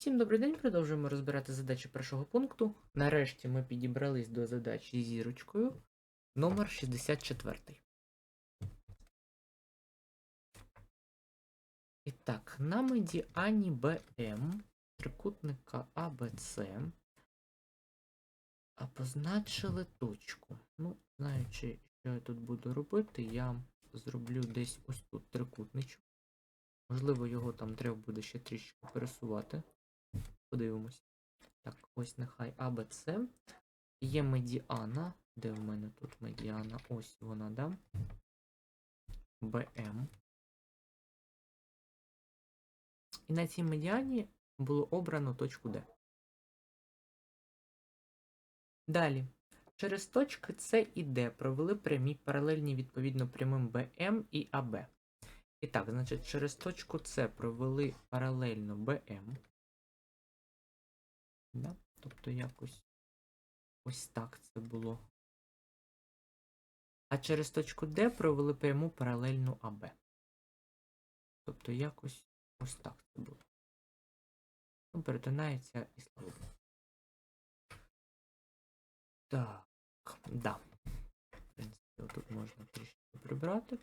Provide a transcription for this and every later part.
Всім добрий день, продовжуємо розбирати задачі першого пункту. Нарешті ми підібрались до задачі зірочкою номер 64. І так, на медіані БМ трикутника АБЦ позначили точку. Ну, знаючи, що я тут буду робити, я зроблю десь ось тут трикутничок. Можливо, його там треба буде ще трішки пересувати. Подивимось. Так, ось нехай АБЦ. Є медіана. Де в мене тут медіана? Ось вона, да? БМ. І на цій медіані було обрано точку Д. Далі. Через точки С і Д провели прямі паралельні відповідно прямим БМ і АБ. І так, значить, через точку С провели паралельно БМ. Да? Тобто якось ось так це було. А через точку Д провели пряму паралельну АБ. Тобто якось ось так це було. Ну, перетинається і слава. Так, да. В принципі, тут можна трішки прибрати.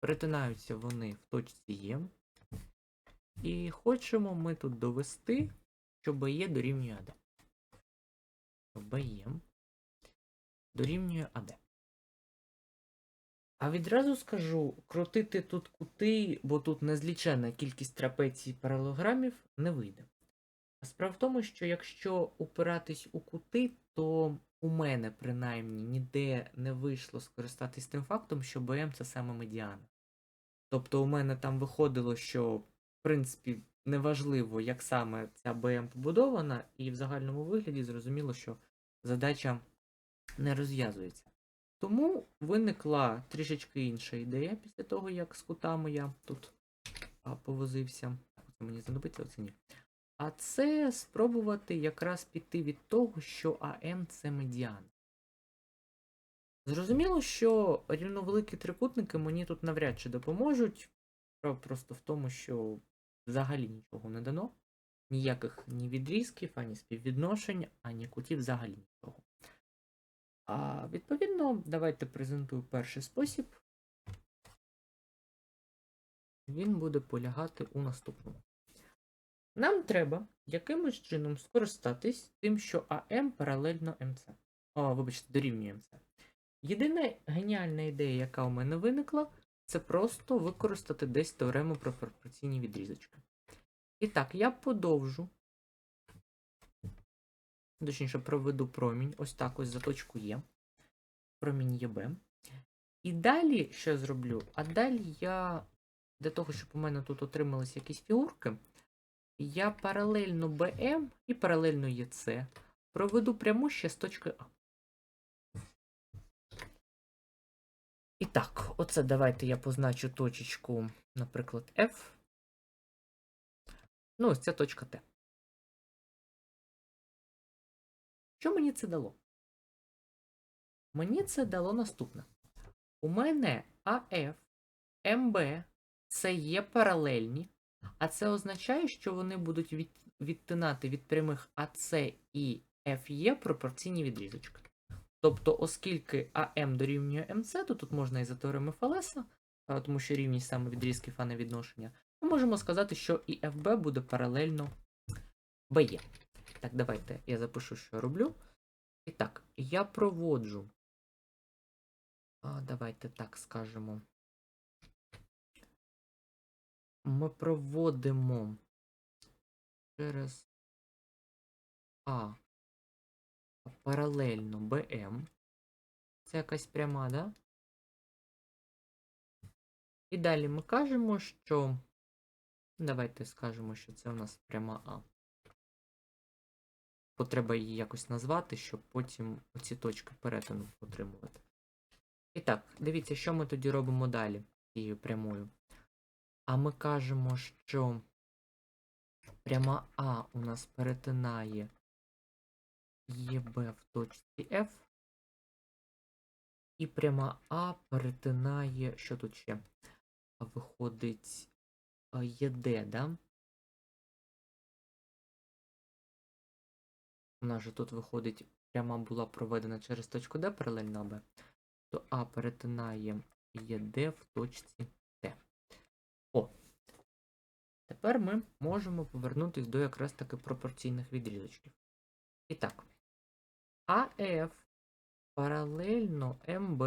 Перетинаються вони в точці Є. І хочемо ми тут довести, що БЕ дорівнює АД. БЕ дорівнює АД. А відразу скажу, крутити тут кути, бо тут незліченна кількість трапецій паралограмів, не вийде. А справа в тому, що якщо упиратись у кути, то у мене принаймні ніде не вийшло скористатись тим фактом, що БМ це саме медіана. Тобто у мене там виходило, що, в принципі, неважливо, як саме ця БМ побудована, і в загальному вигляді зрозуміло, що задача не розв'язується. Тому виникла трішечки інша ідея після того, як з кутами я тут повозився. Це мені знадобиться, оце ні. А це спробувати якраз піти від того, що АМ це медіана. Зрозуміло, що рівновеликі трикутники мені тут навряд чи допоможуть. Просто в тому, що взагалі нічого не дано. Ніяких ні відрізків, ані співвідношень, ані кутів взагалі нічого. А відповідно, давайте презентую перший спосіб. Він буде полягати у наступному. Нам треба якимось чином скористатись тим, що АМ паралельно МЦ. О, вибачте, дорівнює МЦ. Єдина геніальна ідея, яка у мене виникла, це просто використати десь теорему про пропорційні відрізочки. І так, я подовжу. Точніше, проведу промінь. Ось так ось за точку Є. Промінь ЄБ. І далі що я зроблю? А далі я, для того, щоб у мене тут отрималися якісь фігурки, я паралельно БМ і паралельно ЄЦ проведу пряму ще з точки А. І так, оце давайте я позначу точечку, наприклад, F. Ну, ось ця точка Т. Що мені це дало? Мені це дало наступне. У мене АФ, МБ це є паралельні, а це означає, що вони будуть від, відтинати від прямих АС і ФЄ пропорційні відрізочки. Тобто, оскільки АМ дорівнює МЦ, то тут можна і за теореми Фалеса, тому що рівність саме відрізків, а не відношення, ми можемо сказати, що і ФБ буде паралельно БЕ. Так, давайте я запишу, що я роблю. І так, я проводжу. Давайте так скажемо. Ми проводимо через А паралельно БМ. Це якась пряма, да? І далі ми кажемо, що. Давайте скажемо, що це у нас пряма А. Потреба її якось назвати, щоб потім оці точки перетину отримувати. І так, дивіться, що ми тоді робимо далі цією прямою. А ми кажемо, що пряма А у нас перетинає ЄБ в точці F. І пряма А перетинає. Що тут ще? Виходить ЄД, да? у нас же тут виходить, пряма була проведена через точку Д паралельно АБ, то А перетинає ЄД в точці Т. О. Тепер ми можемо повернутися до якраз таки пропорційних відрізочків. І так. АФ паралельно МБ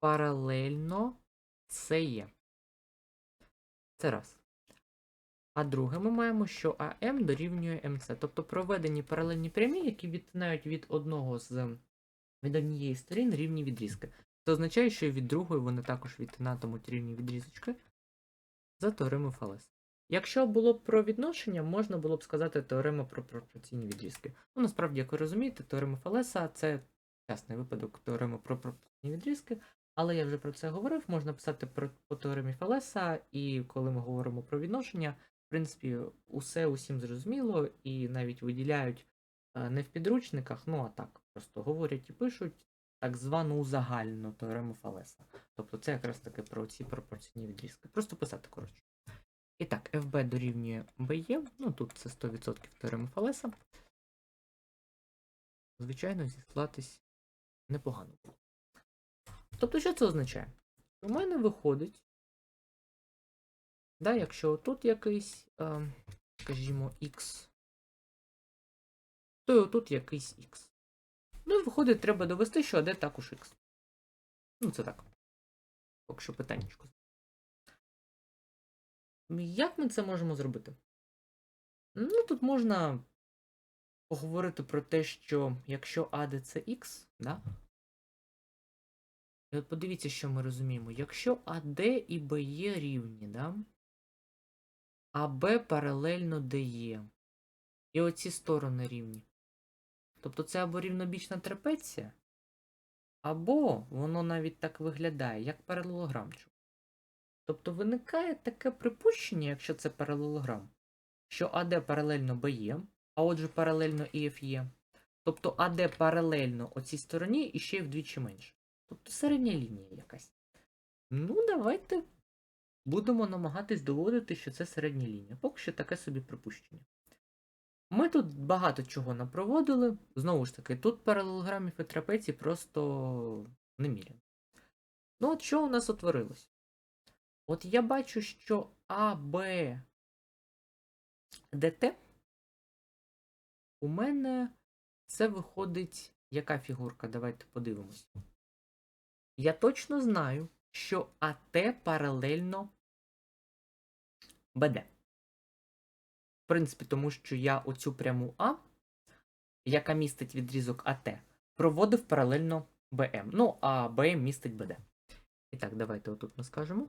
паралельно СЕ. Це раз. А друге, ми маємо, що АМ дорівнює МС. Тобто проведені паралельні прямі, які відтинають від одного з від однієї сторін рівні відрізки. Це означає, що від другої вони також відтинатимуть рівні відрізочки за теоремою Фалеса. Якщо було б про відношення, можна було б сказати теорема про пропорційні відрізки. Ну, насправді, як ви розумієте, теорема Фалеса це частний випадок теореми про пропорційні відрізки, але я вже про це говорив, можна писати про, по теоремі Фалеса, і коли ми говоримо про відношення, в принципі, усе усім зрозуміло, і навіть виділяють е, не в підручниках, ну а так, просто говорять і пишуть так звану узагальну теорему Фалеса. Тобто це якраз таки про ці пропорційні відрізки. Просто писати коротше. І так, FB дорівнює BE, ну тут це 100% теореми Фалеса. Звичайно, зіслатись непогано. Тобто, що це означає? У мене виходить, да, якщо тут якийсь, е, скажімо, X, то і отут якийсь X. Ну і виходить, треба довести, що АД також X. Ну, це так. Поки що питаннячко. Як ми це можемо зробити? Ну, тут можна поговорити про те, що якщо AD це X, да? І от подивіться, що ми розуміємо. Якщо AD і BE рівні, да? а B паралельно DE. І оці сторони рівні. Тобто це або рівнобічна трапеція, або воно навіть так виглядає, як паралелограмчик. Тобто виникає таке припущення, якщо це паралелограм, що АД паралельно БЕ, а отже паралельно ІФЄ. Тобто АД паралельно оцій стороні і ще й вдвічі менше. Тобто середня лінія якась. Ну, давайте будемо намагатись доводити, що це середня лінія. Поки що таке собі припущення. Ми тут багато чого напроводили. Знову ж таки, тут паралелограмів і трапецій просто неміряно. Ну, от що у нас утворилось? От я бачу, що А, Б, ДТ у мене це виходить. Яка фігурка? Давайте подивимось. Я точно знаю, що АТ паралельно БД. В принципі, тому що я оцю пряму А, яка містить відрізок АТ, проводив паралельно БМ. Ну, а БМ містить БД. І так, давайте отут ми скажемо,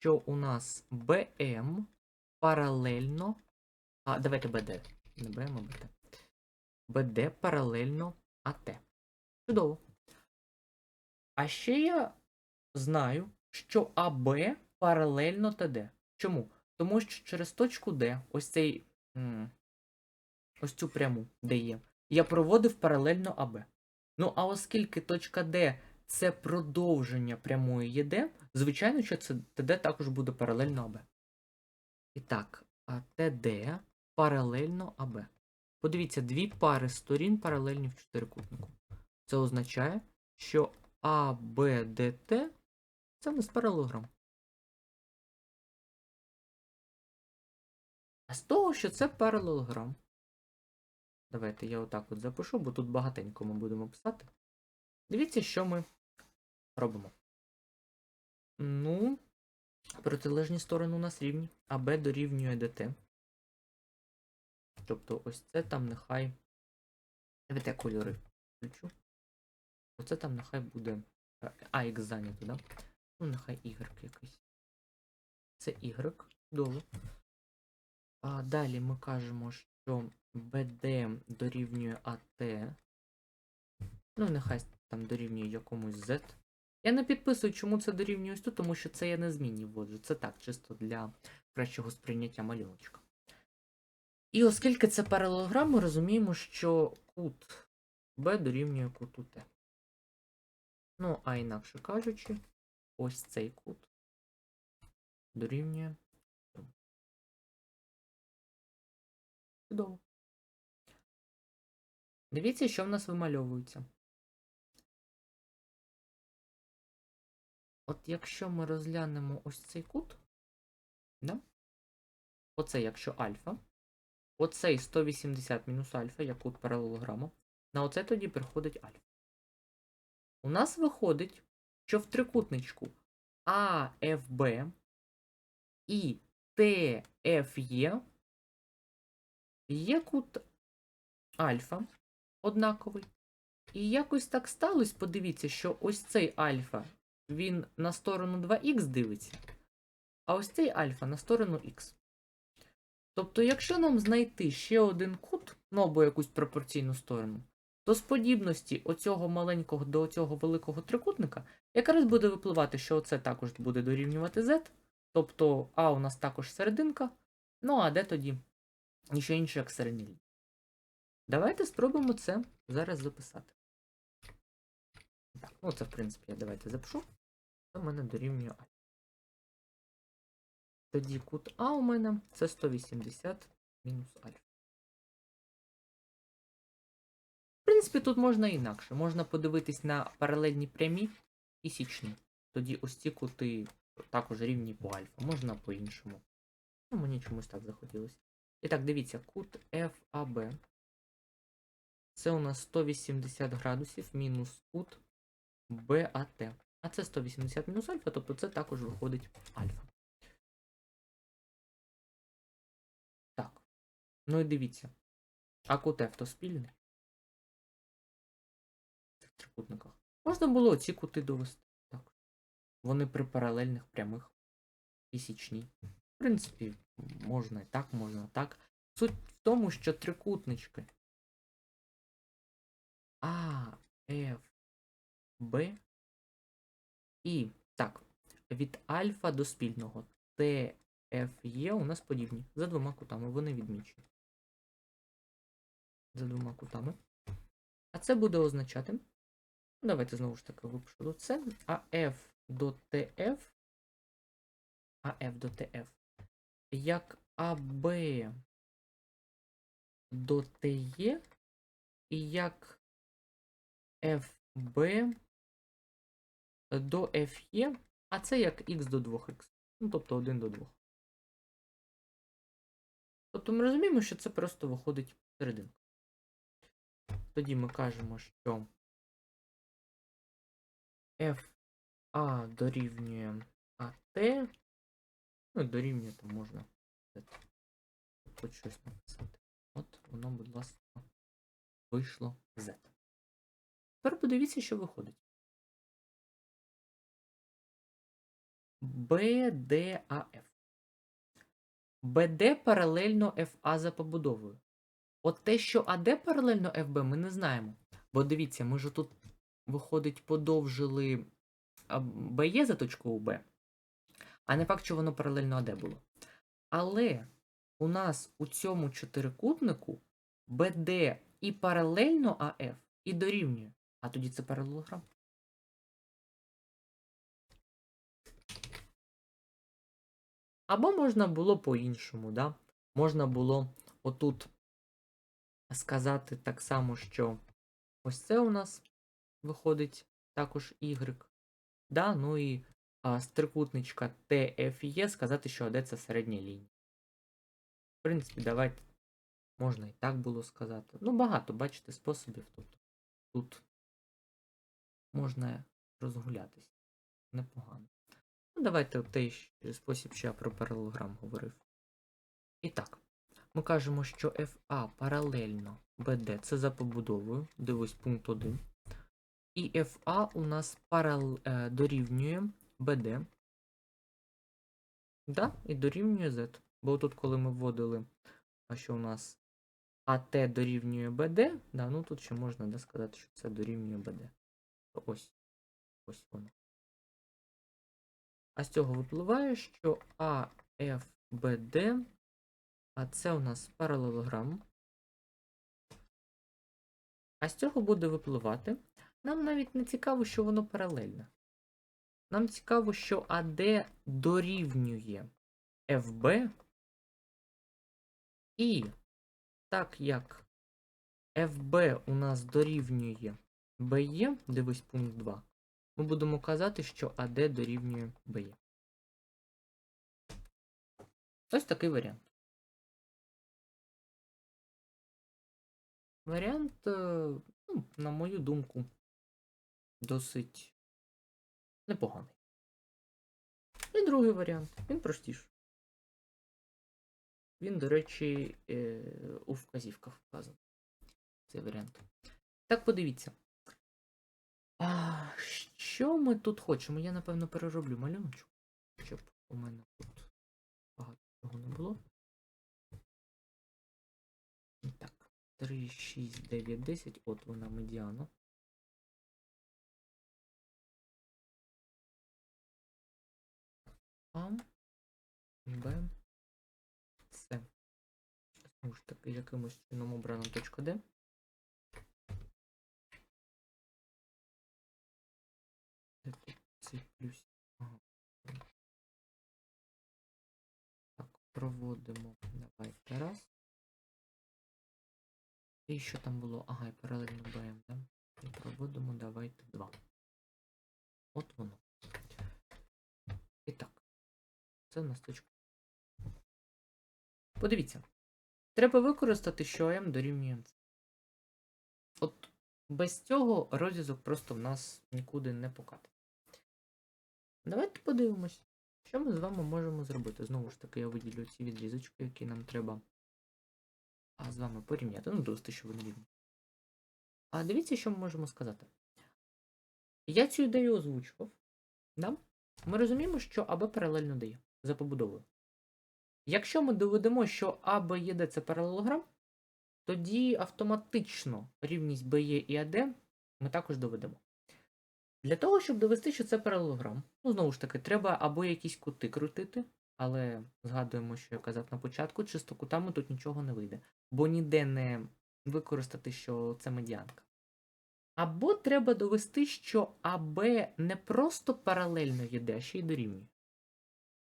що у нас БМ паралельно. А, давайте БД. Не БМ, а БД. БД паралельно АТ. Чудово. А ще я знаю, що АБ паралельно ТД. Чому? Тому що через точку Д, ось цей. Ось цю пряму, де є, я проводив паралельно АБ. Ну, а оскільки точка Д це продовження прямої ЄД, звичайно, що це ТД також буде паралельно АБ. І так, а ТД паралельно АБ. Подивіться, дві пари сторін паралельні в чотирикутнику. Це означає, що АБДТ це в нас паралелограм. А з того, що це паралелограм. Давайте я отак от запишу, бо тут багатенько ми будемо писати. Дивіться, що ми робимо. Ну, протилежні сторони у нас рівні. АБ дорівнює ДТ. Тобто ось це там нехай. Давайте кольори включу. Оце там нехай буде. АХ зайнято, да? Ну, нехай Y якийсь. Це Y. Чудово. А далі ми кажемо, що BD дорівнює AT. Ну, нехай там дорівнює якомусь Z. Я не підписую, чому це дорівнює ось тут, тому що це я не змінні вводжу. Це так, чисто для кращого сприйняття малюночка. І оскільки це паралелограм, ми розуміємо, що кут B дорівнює куту Т. Ну, а інакше кажучи, ось цей кут дорівнює. Чудово. Дивіться, що в нас вимальовується. От якщо ми розглянемо ось цей кут, да? оце якщо альфа, оцей 180 мінус альфа, як кут паралелограму, на оце тоді приходить альфа. У нас виходить, що в трикутничку АФБ і ТФЄ є кут альфа однаковий. І якось так сталося, подивіться, що ось цей альфа, він на сторону 2х дивиться, а ось цей альфа на сторону х. Тобто, якщо нам знайти ще один кут, ну або якусь пропорційну сторону, то з подібності оцього маленького до оцього великого трикутника якраз буде випливати, що оце також буде дорівнювати z, тобто А у нас також серединка, ну а де тоді ніщо інше, як середня лінія. Давайте спробуємо це зараз записати. Так, ну це, в принципі, я давайте запишу. Це в мене дорівнює А. Тоді кут А у мене це 180 мінус альфа. В принципі, тут можна інакше. Можна подивитись на паралельні прямі і січні. Тоді ось ці кути також рівні по альфа. Можна по-іншому. Ну, мені чомусь так захотілося. І так, дивіться, кут FAB. Це у нас 180 градусів мінус кут BAT. А це 180 мінус альфа, тобто це також виходить альфа. Так. Ну і дивіться. А кут то спільний. В цих трикутниках. Можна було ці кути довести. Так. Вони при паралельних прямих і січні. В принципі, можна і так, можна так. Суть в тому, що трикутнички А, Ф, Б і так, від альфа до спільного Т, Ф, Є у нас подібні. За двома кутами. Вони відмічені. За двома кутами. А це буде означати. Давайте знову ж таки випишу до це. А F до ТФ. А F до ТФ. Як АБ до ТЕ і як FB до FE, а це як x до 2х. Ну, тобто 1 до 2. Тобто ми розуміємо, що це просто виходить серединка. Тоді ми кажемо, що FA дорівнює AT. Ну, дорівнює там можна хоч щось написати. От воно, будь ласка, вийшло Z. Тепер подивіться, що виходить. BDAF. BD паралельно FA за побудовою. От те, що AD паралельно FB, ми не знаємо. Бо дивіться, ми ж тут, виходить, подовжили BE за точку B, а не факт, що воно паралельно AD було. Але у нас у цьому чотирикутнику BD і паралельно AF, і дорівнює. А тоді це паралелограм. Або можна було по-іншому, да? Можна було отут сказати так само, що ось це у нас виходить також Y. Да? Ну і а, з трикутничка TFE сказати, що АД це середня лінія. В принципі, давайте можна і так було сказати. Ну, багато, бачите, способів. Тобто тут можна розгулятися. Непогано. Ну, давайте той спосіб, що я про паралелограм говорив. І так, ми кажемо, що FA паралельно BD це за побудовою. Дивись пункт 1. І FA у нас парал... е, дорівнює BD. Да, і дорівнює Z. Бо тут, коли ми вводили, а що у нас АТ дорівнює BD, да, ну тут ще можна да, сказати, що це дорівнює BD. Ось. Ось воно. А з цього випливає, що AFBD, а це у нас паралелограм. А з цього буде випливати. Нам навіть не цікаво, що воно паралельне. Нам цікаво, що AD дорівнює FB. І так як FB у нас дорівнює BE, дивись пункт 2. Ми будемо казати, що AD дорівнює BE. Ось такий варіант. Варіант, е, ну, на мою думку, досить непоганий. І другий варіант. Він простіший. Він, до речі, е, у вказівках вказаний. Цей варіант. Так, подивіться. А, що ми тут хочемо? Я, напевно, перероблю малюночок, щоб у мене тут багато цього не було. Так, 3, 6, 9, 10. От вона медіана. А, Б, С. Знову ж таки, якимось чином обрана точка Д. проводимо. Давайте раз. І що там було? Ага, і паралельно БМ, да? І проводимо, давайте два. От воно. І так. Це в нас точка. Подивіться. Треба використати, що М дорівнює МЦ. От без цього розв'язок просто в нас нікуди не покатить. Давайте подивимось, що ми з вами можемо зробити. Знову ж таки, я виділю ці відрізочки, які нам треба а з вами порівняти. Ну, довести, що вони рівні. А дивіться, що ми можемо сказати. Я цю ідею озвучував. Да? Ми розуміємо, що АБ паралельно дає за побудовою. Якщо ми доведемо, що А, Є, Д це паралелограм, тоді автоматично рівність БЕ і АД ми також доведемо. Для того, щоб довести, що це паралелограм, ну, знову ж таки, треба або якісь кути крутити, але згадуємо, що я казав на початку, чисто кутами тут нічого не вийде, бо ніде не використати, що це медіанка. Або треба довести, що АБ не просто паралельно єде, а ще й дорівнює.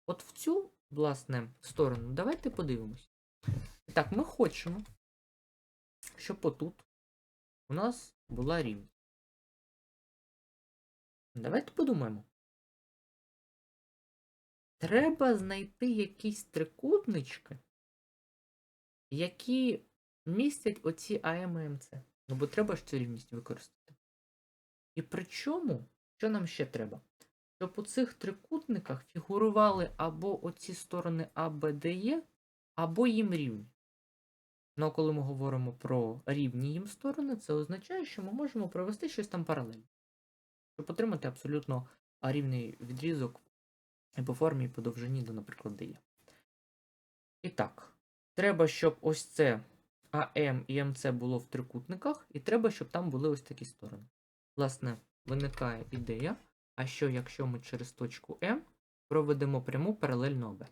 От в цю, власне, сторону давайте подивимось. І так, ми хочемо, щоб отут у нас була рівність. Давайте подумаємо. Треба знайти якісь трикутнички, які містять оці АМ і МЦ. Ну, бо треба ж цю рівність використати. І причому, що нам ще треба? Щоб у цих трикутниках фігурували або оці сторони А, Б, Д, Е, або їм рівні. Ну, коли ми говоримо про рівні їм сторони, це означає, що ми можемо провести щось там паралельно. Щоб отримати абсолютно рівний відрізок і по формі, і по довжині, до, наприклад, дає. І так, треба, щоб ось це АМ і МЦ було в трикутниках, і треба, щоб там були ось такі сторони. Власне, виникає ідея, а що якщо ми через точку М проведемо пряму паралельно АБ.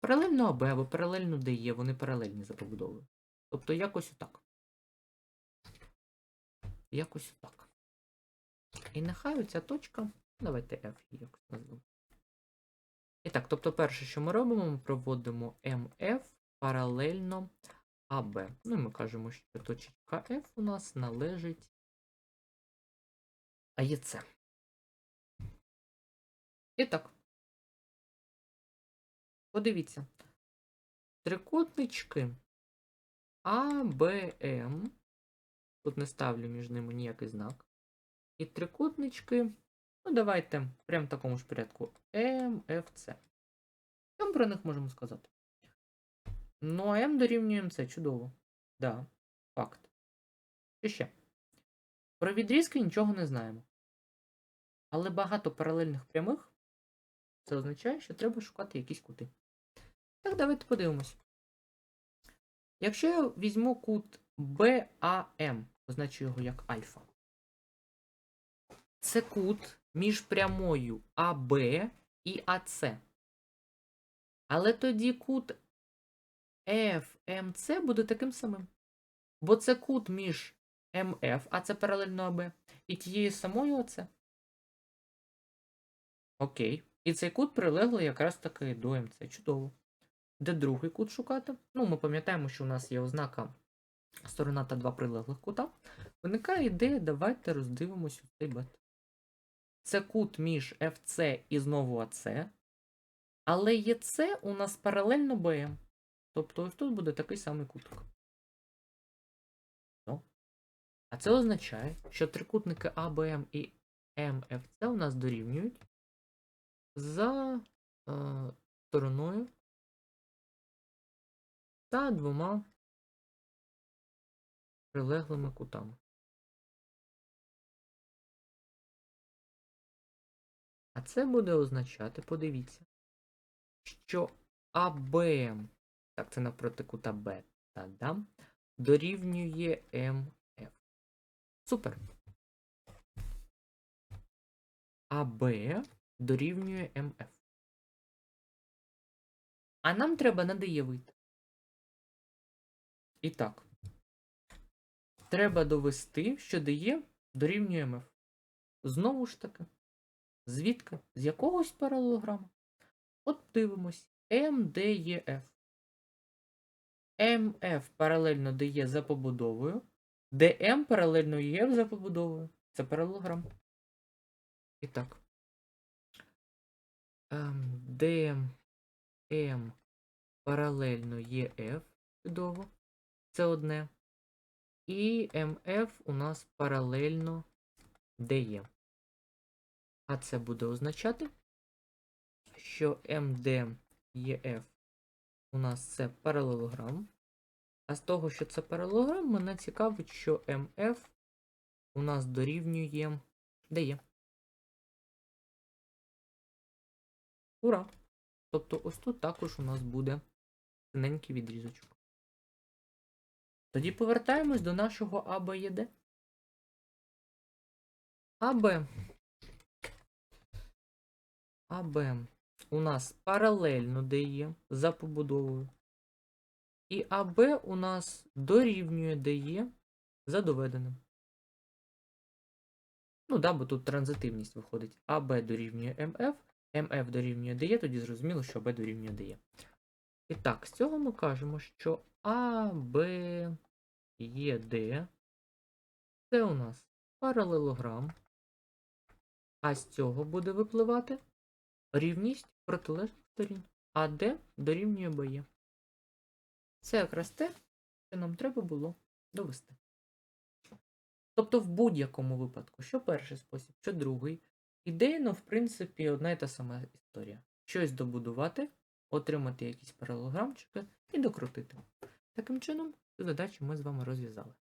Паралельно АБ або паралельно ДЕ, вони паралельні за побудовою. Тобто якось отак. Якось отак. І нехай оця точка, давайте F якось назвемо. І так, тобто перше, що ми робимо, ми проводимо MF паралельно АБ. Ну і ми кажемо, що точка F у нас належить АЄЦ. І так. Подивіться. Трикутнички АБМ. Тут не ставлю між ними ніякий знак. І трикутнички. Ну, давайте прямо в такому ж порядку. МФЦ. Що ми про них можемо сказати? Ну, а М дорівнює МЦ. Чудово. Да, факт. Що ще? Про відрізки нічого не знаємо. Але багато паралельних прямих. Це означає, що треба шукати якісь кути. Так, давайте подивимось. Якщо я візьму кут BAM, позначу його як альфа. Це кут між прямою АБ і АЦ. Але тоді кут FMC буде таким самим. Бо це кут між МФ, а це паралельно АБ, і тією самою АЦ. Окей. І цей кут прилеглий якраз таки до МЦ. Чудово. Де другий кут шукати? Ну, ми пам'ятаємо, що у нас є ознака сторона та два прилеглих кута, виникає ідея, давайте роздивимось цей бет. Це кут між FC і знову АЦ, але ЄЦ у нас паралельно БМ. Тобто ось тут буде такий самий куток. А це означає, що трикутники АБМ і МФЦ у нас дорівнюють за е, стороною та двома прилеглими кутами. А це буде означати, подивіться, що АБМ, так, це навпроти кута Б, та да, дорівнює МФ. Супер. АБ дорівнює МФ. А нам треба на І так. Треба довести, що ДЕ дорівнює МФ. Знову ж таки. Звідки? З якогось паралелограма. От дивимось. МДЕФ. МФ паралельно ДЕ за побудовою. ДМ паралельно ЄФ за побудовою. Це паралелограм. І так. Ем, ДМ паралельно ЄФ. Чудово. Це одне. І МФ у нас паралельно ДЕ. А це буде означати, що МДЕФ у нас це паралелограм. А з того, що це паралелограм, мене цікавить, що МФ у нас дорівнює ДЕ. є? Ура! Тобто ось тут також у нас буде синенький відрізочок. Тоді повертаємось до нашого АБЄД. АБ. АБ у нас паралельно ДЕ за побудовою. І АБ у нас дорівнює ДЕ за доведеним. Ну, да, бо тут транзитивність виходить. АБ дорівнює МФ, МФ дорівнює ДЕ, тоді зрозуміло, що АБ дорівнює ДЕ. І так, з цього ми кажемо, що АБ ЄД це у нас паралелограм. А з цього буде випливати рівність протилежних сторін. АД дорівнює БЕ. Це якраз те, що нам треба було довести. Тобто, в будь-якому випадку, що перший спосіб, що другий, ідейно, в принципі, одна і та сама історія. Щось добудувати, отримати якісь паралелограмчики і докрутити. Таким чином, цю задачу ми з вами розв'язали.